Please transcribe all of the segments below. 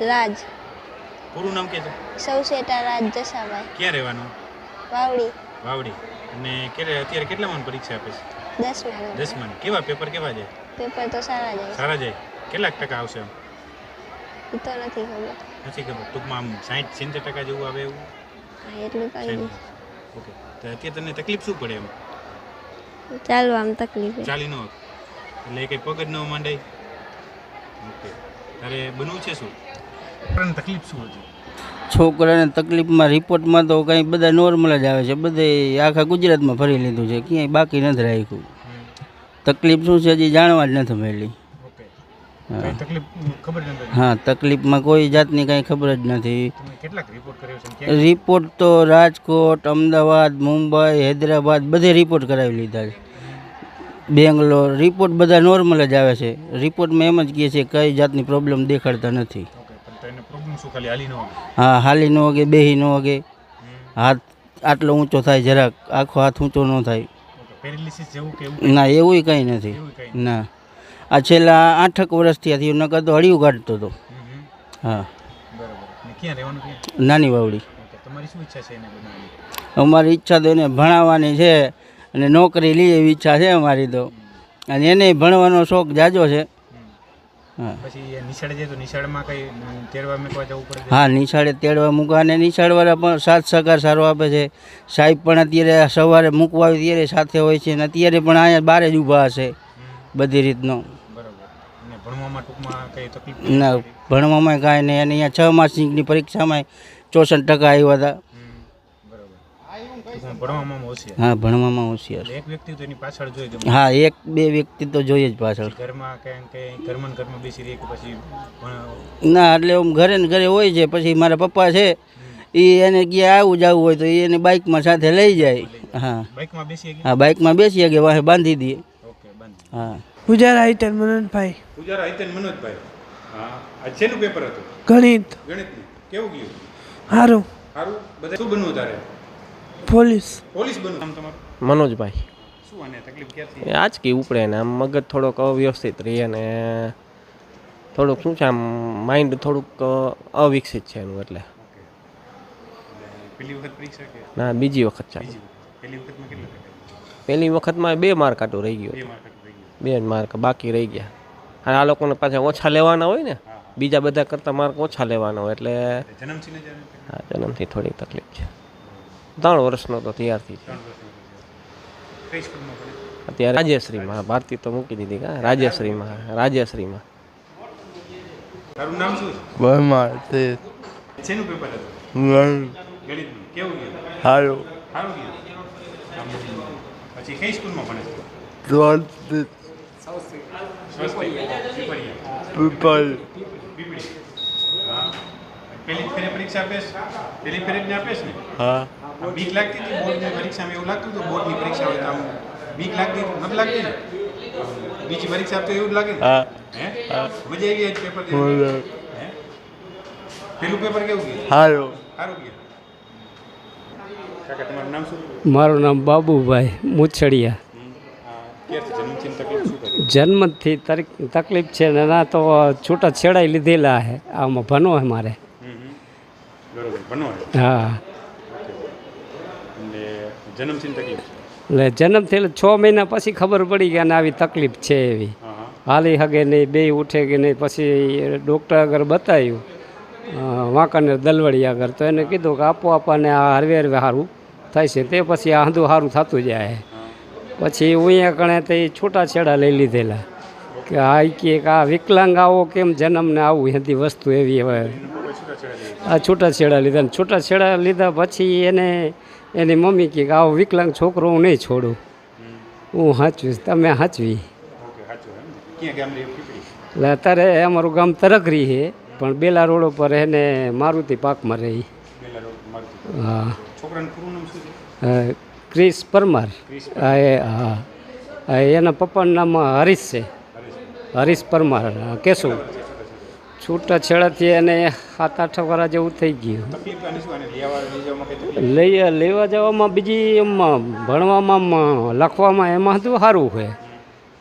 રાજ. પૂરું નામ કહેજો. સૌસેટા રાજ જસાભાઈ. ક્યાં રહેવાનું? વાવડી. વાવડી. અને ક્યારે અત્યારે કેટલા મન પરીક્ષા આપે છે? દસમા દસમાની કેવા પેપર કેવા જાય? પેપર તો સારા જાય. સારા જાય. કેટલાક ટકા આવશે આમ તો નથી ખબર. નથી ખબર. ટૂંકમાં આમ સાઠ સિત્તેર ટકા જેવું આવે એવું? હા એટલું કઈ ઓકે. તો અત્યારે તને તકલીફ શું પડે એમ? ચાલવામાં તકલીફ. ચાલી ન. એટલે કંઈ પગ જ ન માંડે? ઓકે. તારે બનવું છે શું? આપણને તકલીફ શું હતી? છોકરાને તકલીફમાં રિપોર્ટમાં તો કંઈ બધા નોર્મલ જ આવે છે. બધે આખા ગુજરાતમાં ફરી લીધું છે. ક્યાંય બાકી નથી રાખ્યું. તકલીફ શું છે હજી જાણવા જ નથી મળેલી હા. તકલીફમાં કોઈ જાતની કાંઈ ખબર જ નથી. રિપોર્ટ તો રાજકોટ અમદાવાદ મુંબઈ હૈદરાબાદ બધે રિપોર્ટ કરાવી લીધા છે. બેંગ્લોર રિપોર્ટ બધા નોર્મલ જ આવે છે. રિપોર્ટમાં એમ જ કહે છે કઈ જાતની પ્રોબ્લેમ દેખાડતા નથી. શું ખાલી હાલી ન હા હાલી ન વગે બેહી ન વગે હાથ આટલો ઊંચો થાય જરાક આખો હાથ ઊંચો ન થાય. ના એવું કંઈ? નથી. ના. આ છેલ્લા આઠક વર્ષથી થયું નકર તો હળિયું કાઢતો હતો. હા. નાની વાવડી. અમારી ઈચ્છા તો એને ભણાવવાની છે અને નોકરી લઈએ એવી ઈચ્છા છે અમારી તો. અને એને ભણવાનો શોખ જાજો છે. પછી નિશાળે જાય તો નિશાળમાં કઈ તેરવા મેકવા જવું પડે હા નિશાળે તેડવા મૂકવા અને નિશાળવાળા પણ સાથ સહકાર સારો આપે છે. સાહેબ પણ અત્યારે સવારે મૂકવા આવે ત્યારે સાથે હોય છે અને અત્યારે પણ અહીંયા બારે જ ઊભા હશે બધી રીતનો. બરાબર. ભણવામાં ટૂંકમાં ના ભણવામાં કાંઈ નહીં. અને અહીંયા છ માસની પરીક્ષામાં ચોસઠ ટકા આવ્યા હતા. ભણવામાં હોશિયાર હા ભણવામાં હોશિયાર એક વ્યક્તિ તો એની પાછળ જોઈએ હા એક બે વ્યક્તિ તો જોઈએ જ પાછળ. ઘરમાં કઈ કે ઘરમાં ઘરમાં બેસી રહી કે પછી ના એટલે આમ ઘરે ને ઘરે હોય છે પછી મારા પપ્પા છે એ એને ક્યાં આવું જવું હોય તો એ એને બાઇકમાં સાથે લઈ જાય. હા. બાઇકમાં બેસી હા બાઇકમાં બેસી કે વાહે બાંધી દઈએ ઓકે બંધ હા. પૂજારા આઈટન મનોજભાઈ. પૂજારા હિતેન મનોજભાઈ. હા આ શેનું પેપર હતું? ગણિત. ગણિત કેવું ગયું? સારું સારું બધા શું બનવું તારે? પોલીસ. પોલીસ બનવું આમ તમારું? મનોજભાઈ. શું આને તકલીફ ક્યાંથી એ આંચકી ઉપડે ને આમ મગજ થોડોક અવ્યવસ્થિત રહે ને થોડુંક શું છે આમ માઇન્ડ થોડુંક અવિકસિત છે એનું એટલે. ઓકે. વખત પરીક્ષા કે? ના બીજી વખત ચાલુ. બીજી પેલી વખતમાં કેટલા ટકા પહેલી વખતમાં બે માર્ક આટું રહી ગયું બે માર્ક રહી ગયું. બે માર્ક બાકી રહી ગયા. અને આ લોકોને પાછા ઓછા લેવાના હોય ને બીજા બધા કરતાં માર્ક ઓછા લેવાના હોય એટલે જન્મથી થોડી તકલીફ છે. ત્રણ વર્ષનો તો ત્યારથી છે અત્યારે રાજ્યશ્રીમાં ભારતી તો મૂકી દીધી કા? રાજ્યશ્રીમાં રાજ્યશ્રીમાં. તારું નામ શું છે? વર્મા તે શેનું પેપર હતું? ગણિતનું. કેવું ગયું? સારું સારું ગયું? પછી કઈ સ્કૂલમાં ભણે છે? પીપલ. પીપળી. હા. પેલી ફેરે પરીક્ષા આપેશ પેલી ફેરે જ ને આપેશ ને? હા. આમ બીક લાગતી હતી બોર્ડની પરીક્ષામાં એવું લાગતું હતું બોર્ડની પરીક્ષા હોય તો આમ બીક લાગતી હતી નથી લાગતી ને? બીજી પરીક્ષા આપતો એવું જ લાગે ને? હા. હે? મજા આવી આજ પેપર બોલો. હે? પેલું પેપર કેવું ગયું? સારું સારું ગયું. કાકા તમારું નામ શું? મારું નામ બાબુભાઈ મુછડિયા. આ ક્યારથી જન્મથી તકલીફ શું કરી? જન્મથી તરી- તકલીફ છે ને ના તો છૂટા છેડાઈ લીધેલા છે આમાં ભણો છે મારે. હે. એટલે જન્મ તકલીફ છે મહિના પછી ખબર પડી કે આને આવી તકલીફ છે એવી. હાલી હગે નહીં બે ઉઠે કે નહીં પછી ડૉક્ટર આગળ બતાવ્યું વાંકાને દલવડી આગળ. તો એને કીધું કે આપો આપણને આ હરવે હરવે સારું થાય છે. તે પછી આ હંધું સારું થતું જાય. પછી અહીંયા કણે તે છૂટાછેડા લઈ લીધેલા. કે આ કે આ વિકલાંગ આવો કેમ જન્મને આવું એથી વસ્તુ એવી હવે છૂટાછેડા લીધા ને છૂટાછેડા લીધા પછી એને એની મમ્મી કહે કે આવો વિકલાંગ છોકરો હું નહીં છોડું. હું સાચવીશ તમે સાચવી એટલે અત્યારે અમારું ગામ તરકરી છે પણ બેલા રોડ ઉપર એને મારુતિ પાકમાં રહી. હા. છોકરાનું પૂરું નામ શું છે? અ, ક્રિસ પરમાર. હા એ હા. એના પપ્પાનું નામ હરીશ છે. હરીશ. પરમાર કેશુ છૂટાછેડાથી એને સાત આઠ વાર જેવું થઈ ગયું. લઈ, લેવા જવામાં બીજી એમ ભણવામાં લખવામાં એમાં હતું સારું છે.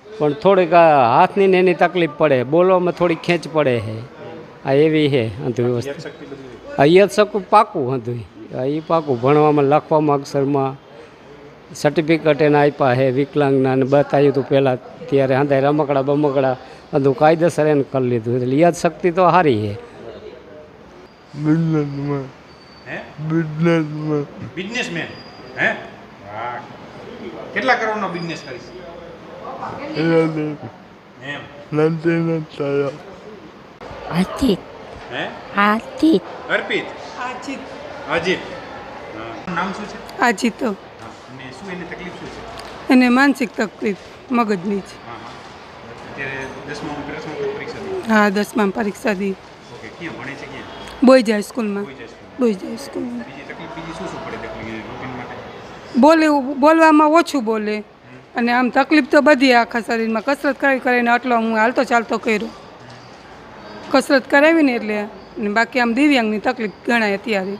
પણ થોડીક હાથની ને એની તકલીફ પડે, બોલવામાં થોડી ખેંચ પડે છે. આ એવી છે અંધુ આ યાદ શકું પાકું હતું એ પાકું ભણવામાં, લખવામાં અક્ષરમાં સર્ટિફિકેટ એને આપ્યા છે વિકલાંગના અને બતાવ્યું હતું પહેલાં ત્યારે હાંધા રમકડા બમકડા બધું કાયદેસર એને કરી લીધું. એટલે યાદ શક્તિ તો સારી છે. બિઝનેસમાં હે? બિઝનેસમાં બિઝનેસમેન? હે? કેટલા કરોડનો બિઝનેસ કરીશ? એમ. નથી નથી અજીત હે? અજીત અર્પિત? અજીત. નામ શું છે? અજીતો. હા અને શું એની તકલીફ શું છે? એને માનસિક તકલીફ મગજની છે હા દસમા પરીક્ષા દી. સ્કૂલમાં. બોઈ જાય સ્કૂલમાં. બોલે બોલવામાં ઓછું બોલે. અને આમ તકલીફ તો બધી આખા શરીરમાં. કસરત કરી કરીને આટલો હું હાલતો ચાલતો કર્યો. કસરત કરાવીને એટલે. બાકી આમ દિવ્યાંગની તકલીફ ગણાય અત્યારે.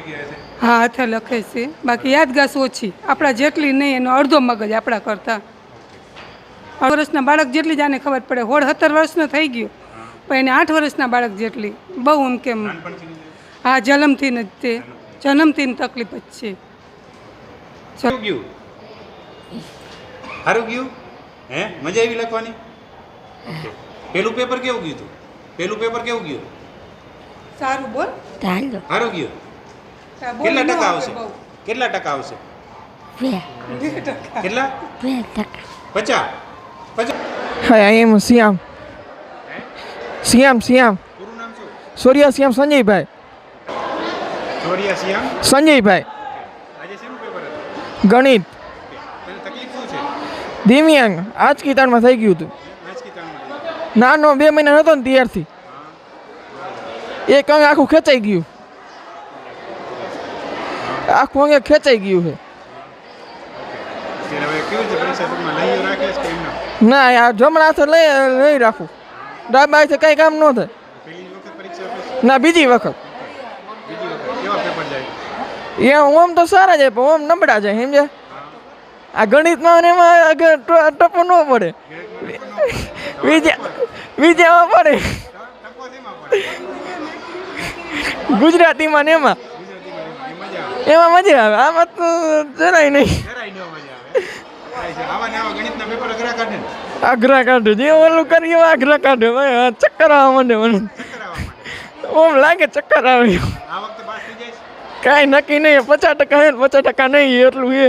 છે? હા હાથે લખે છે. બાકી યાદગાસ ઓછી આપણા જેટલી નહીં એનો અડધો મગજ આપણા કરતાં. અઢાર વર્ષના બાળક જેટલી જ આને ખબર પડે. હોળ સત્તર વર્ષનો થઈ ગયો. પણ એને આઠ વર્ષના બાળક જેટલી. બહુ એમ કેમ? હા જન્મથી જ તે. જન્મથી તકલીફ જ છે. સારું ગયું? હે? મજા આવી લખવાની? પેલું પેપર કેવું ગયું તું? પેલું પેપર કેવું ગયું? સારું બોલ. સારું ગયું? કેટલા ટકા આવશે? કેટલા ટકા આવશે? કેટલા? બે ટકા. પચાસ. પચાસ Hi, I am Siam. Siam, Siam. પૂરું નામ શું? સૂર્ય શ્યામ સંજયભાઈ. સંજયભાઈ. ગણિત. તને તકલીફ દિવ્યાંગ. આજ કિતાણમાં થઈ ગયું હતું. નાનો બે મહિના નહોતો ને ત્યારથી. એક અંગ આખું ખેંચાઈ ગયું. આખું અંગે ખેંચાઈ ગયું છે ત્યારે હવે કેવી રીતે પરીક્ષા ટૂંકમાં લઈ રાખે છે કે એમના ના આ જમણા હાથે લઈ લઈ રાખું ડાબા હાથે કંઈ કામ ન થાય પહેલી વખત પરીક્ષા આપે છે ના બીજી વખત બીજી વખત કેવા પેપર જાય એ ઓમ તો સારા જાય પણ ઓમ નબળા જાય સમજે આ ગણિતમાં ને એમાં આગળ ટ- ટપો ન પડે બીજા બીજામાં પડે ટકો શેમાં પડે ગુજરાતીમાં ને એમાં ગુજરાતીમાં એમાં મજા આવે. આમાં તો જરાય નહીં. આવે. આવા આવા અઘરા કાઢે જે ઓલું કરીએ એવા આગ્રહ કાઢે. ભાઈ ચક્કર આવવા મને. મને ઓમ લાગે ચક્કર આવે. કાંઈ નક્કી નહીં. પચાસ ટકા હે પચાસ ટકા નહીં એટલું એ